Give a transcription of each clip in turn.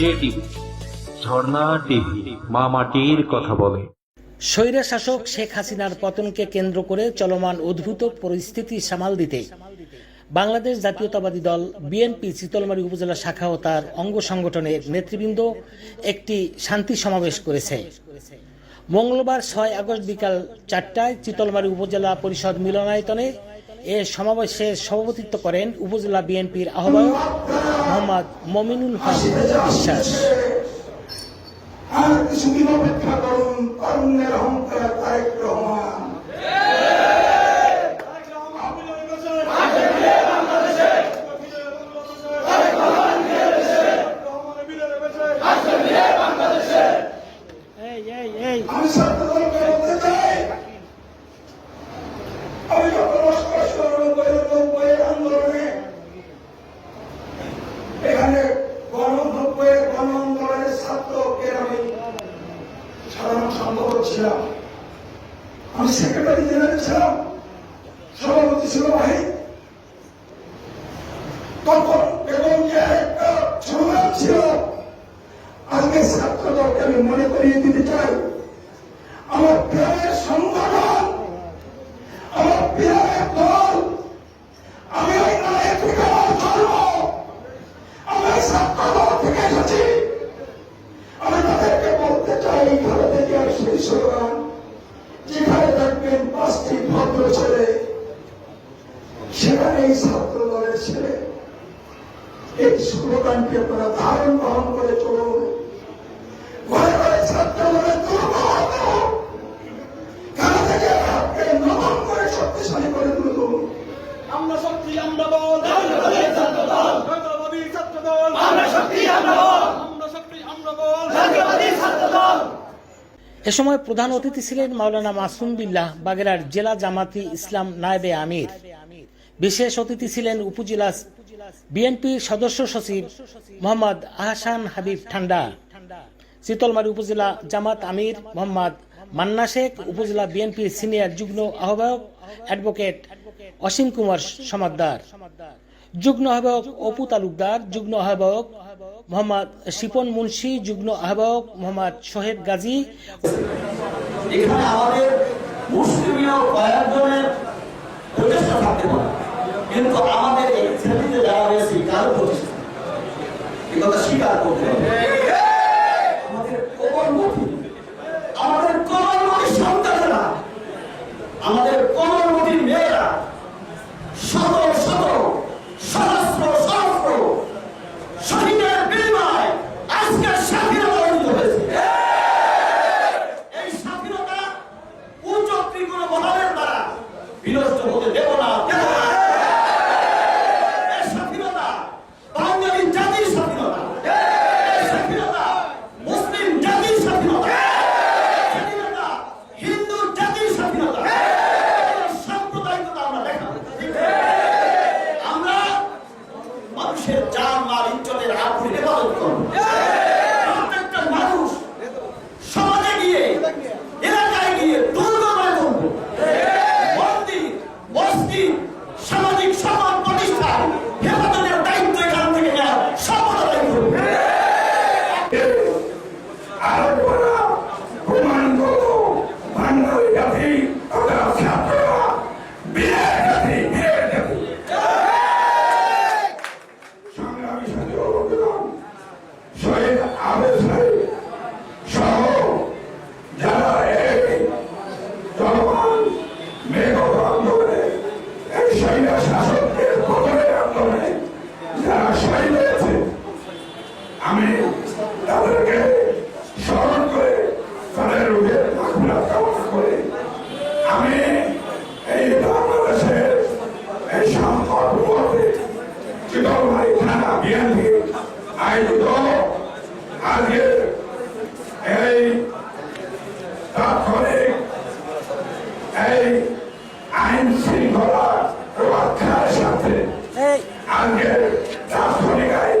যে TV. Jharna TV, মা মাটির কথা বলে। স্বৈরা শাসক শেখ হাসিনার পতনকে কেন্দ্র করে চলমান উদ্ভূত পরিস্থিতি সামাল দিতে বাংলাদেশ জাতীয়তাবাদী দল, বিএনপি চিতলমারী উপজেলা শাখা ও তার অঙ্গ সংগঠনের নেতৃবৃন্দ একটি শান্তি সমাবেশ করেছে। মঙ্গলবার ছয় আগস্ট বিকাল চারটায় চিতলমারী উপজেলা পরিষদ মিলনায়তনে এ সমাবেশে সভাপতিত্ব করেন উপজেলা বিএনপির আহ্বায়ক মোহাম্মদ মমিনুল হক বিশ্বাস। আর কিছু দিন অপেক্ষা করুন তরুণের অহংকার তারেক রহমান আমি ছাত্রদলকে বলতে চাই আমি যখন অষ্টআশি নব্বইয়ের আন্দোলনে এখানে গণ নব্বইয়ের গণ আন্দোলনের ছাত্রকে আমি সাধারণ সম্পাদক ছিলাম আমি সেক্রেটারি জেনারেল ছিলাম সভাপতি ছিল ভাই তখন এবং যে একটা সংগ্রাম ছিল আজকে ছাত্র আমি মনে করিয়ে দিতে চাই। আমার প্রাণের সংগঠন, আমার প্রাণের দল, আমি ওই নায়ক জন্ম আমি ওই ছাত্র থেকে এসেছি। আমি তাদেরকে বলতে চাই থেকে আর সেই স্লোগান, যেখানে দেখবেন পাঁচটি ভদ্র ছেলে, সেখানে এই ছাত্র দলের ছেলে। এই স্লোগানটি আপনারা ধারণ বহন করে চলুন এ সময় প্রধান অতিথি ছিলেন মাওলানা মাসুম বিল্লাহ, বাগেরার জেলা জামাতি ইসলাম নায়েবে আমির। বিশেষ অতিথি ছিলেন উপজেলা বিএনপি সদস্য সচিব মোহাম্মদ আহসান হাবিব ঠান্ডা, শীতলমারী উপজেলা জামাত আমির মোহাম্মদ মান্না শেখ, উপজেলা বিএনপি সিনিয়র যুগ্ম আহ্বায়ক অ্যাডভোকেট অসীম কুমার সমাদ্দার। যুগ্ম আহ্বায়ক অপু তালুকদার, যুগ্ম আহ্বায়ক মোহাম্মদ শিপন মুন্সী, যুগ্ম আহ্বায়ক মোহাম্মদ শোহেদ গাজী এখানে আমাদের মুসলিমীয় কয়েকজনের প্রচেষ্টা থাকতে পারে কিন্তু আমাদের এই ছেলেতে যারা রয়েছে, কারও নেই। এ কথা স্বীকার করতে হবে 한결 나쁘니가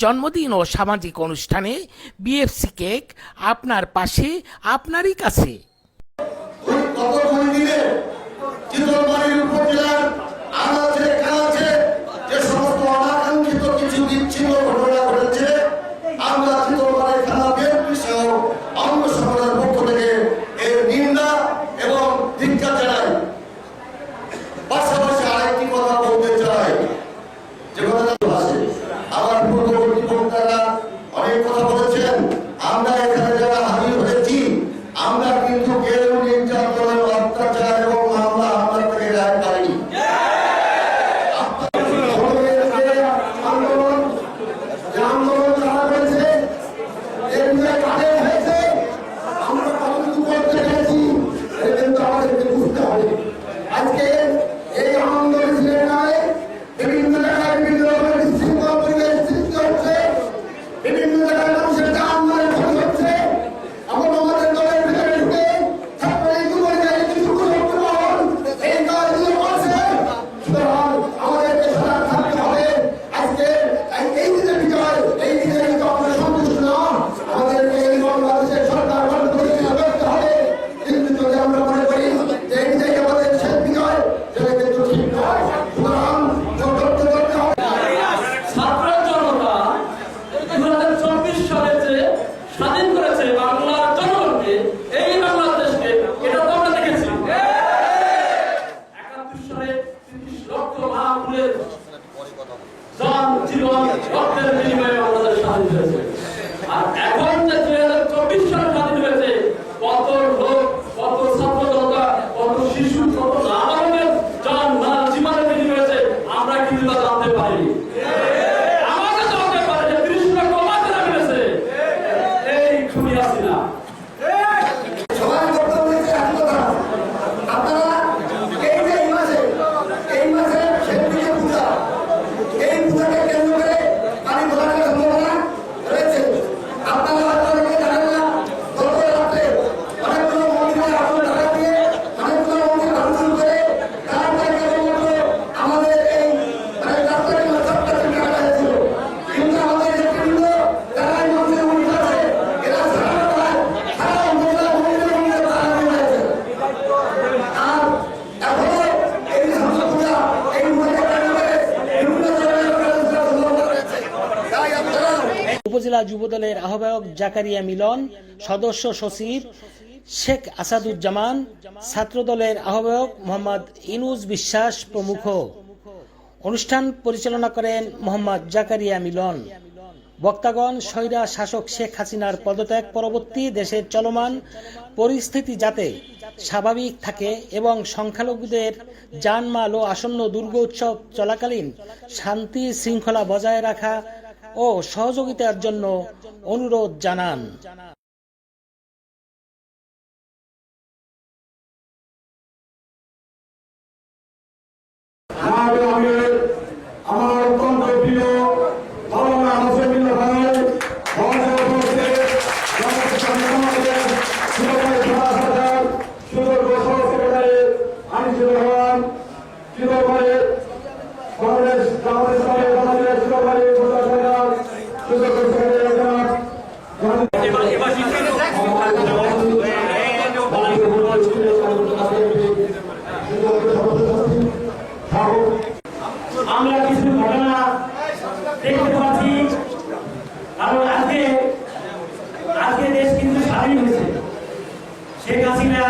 জন্মদিন ও সামাজিক অনুষ্ঠানে বিএফসি কেক আপনার পাশে আপনারই কাছে। খুলে যান জীবন রক্তের বিনিময়ে আমাদের স্বাধীন হয়েছে। আর এখন যে দুই হাজার চব্বিশ সাল দলের আহ্বায়ক জাকারিয়া মিলন, সদস্য সচিব শেখ আসাদুজ্জামান ছাত্র দলের আহ্বায়ক মোহাম্মদ ইনুজ বিশ্বাস প্রমুখ। অনুষ্ঠান পরিচালনা করেন মোহাম্মদ জাকারিয়া মিলন। বক্তাগণ সৈরা শাসক শেখ হাসিনার পদত্যাগ পরবর্তী দেশের চলমান পরিস্থিতি যাতে স্বাভাবিক থাকে এবং সংখ্যালঘুদের যানমাল ও আসন্ন দুর্গ উৎসব চলাকালীন শান্তি শৃঙ্খলা বজায় রাখা ও সহযোগিতার জন্য অনুরোধ জানান। দেখতে পাচ্ছি কারণ আজকে আজকে দেশ কিন্তু স্বাধীন হয়েছে। শেখ হাসিনা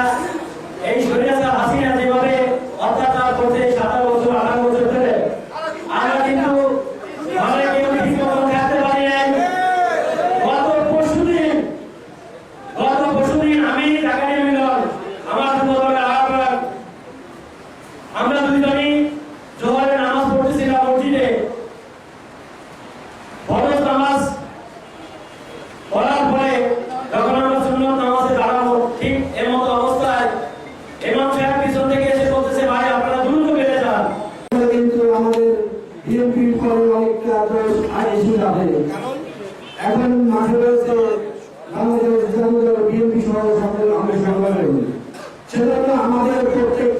এখন মাঠে রয়েছে বাংলাদেশ ইসলামী বিএনপি সহ সকল আমরা সংগ্রামে সেজন্য আমাদের প্রত্যেক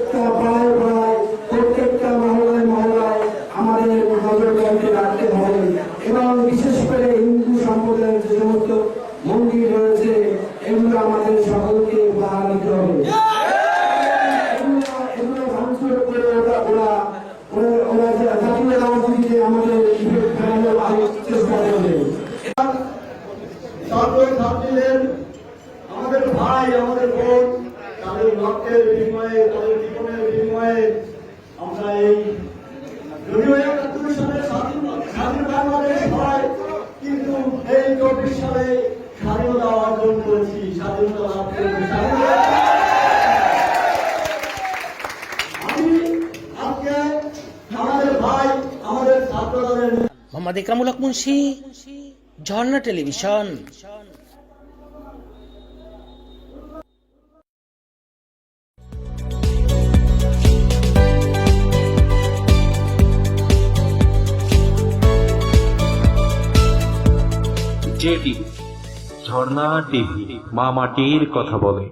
এই চব্বিশ স্বাধীনতা অর্জন করেছি। স্বাধীনতা লাভ করেছি Mohammad Ikramul Haque Munshi Jharna television. J TV Jharna TV মা মাটির কথা বলে।